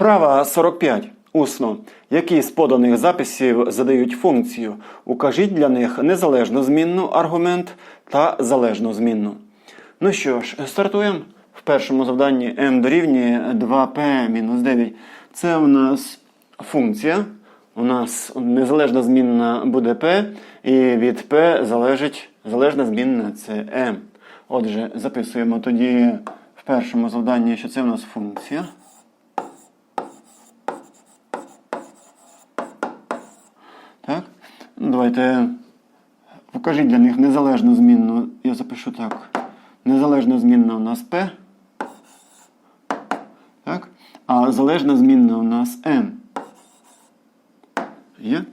Вправа 45. Усно. Які з поданих записів задають функцію? Укажіть для них незалежну змінну аргумент та залежну змінну. Ну що ж, стартуємо. В першому завданні m дорівнює 2p-9. Це у нас функція. У нас незалежна змінна буде p, і від p залежить залежна змінна це m. Отже, записуємо тоді в першому завданні, що це у нас функція. Так? Ну, давайте покажіть для них незалежну змінну. Я запишу так. Незалежна змінна у нас P. Так? А залежна змінна у нас M. Є?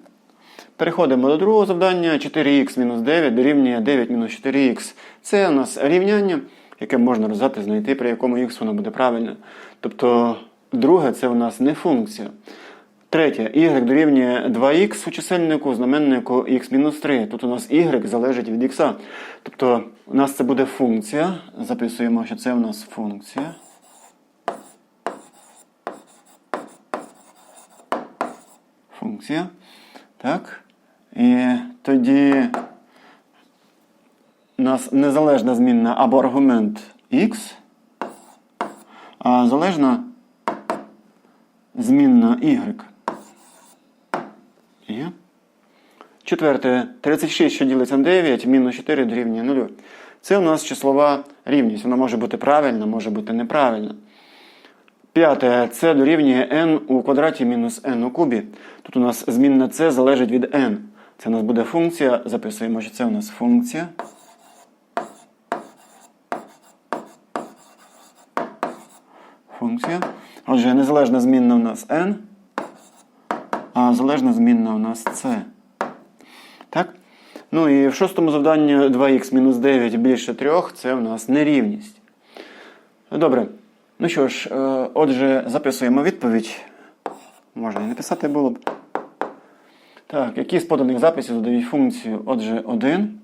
Переходимо до другого завдання. 4х мінус 9 дорівнює 9 мінус 4х. Це у нас рівняння, яке можна розв'язати, знайти, при якому х воно буде правильне. Тобто, друге це у нас не функція. Третє, y дорівнює 2х у чисельнику, знаменнику x-3. Тут у нас y залежить від х. Тобто у нас це буде функція. Записуємо, що це у нас функція. Функція. Так. І тоді у нас незалежна змінна або аргумент x, а залежна змінна y. Є. Четверте, 36, що ділиться на 9, мінус 4 дорівнює 0. Це у нас числова рівність. Вона може бути правильна, може бути неправильна. П'яте, це дорівнює n у квадраті мінус n у кубі. Тут у нас змінна c залежить від n. Це у нас буде функція. Записуємо, що це у нас функція. Функція. Отже, незалежна змінна у нас n, а залежна змінна у нас c. Так? Ну і в шостому завданні 2х мінус 9 більше 3 це у нас нерівність. Добре. Ну що ж, е, отже, записуємо відповідь. Можна і написати було б. Так, які з поданих записів задають функцію? Отже, 1.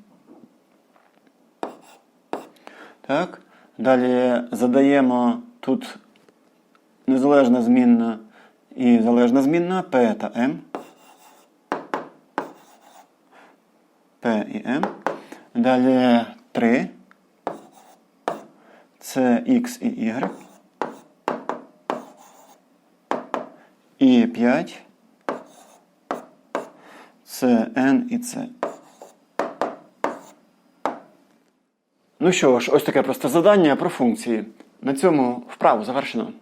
Так. Далі задаємо тут незалежна змінна і залежна змінна P та M. P і M. Далі 3. Це X і Y. І 5. Це N і C. Ну що ж, ось таке просте завдання про функції. На цьому вправу завершено.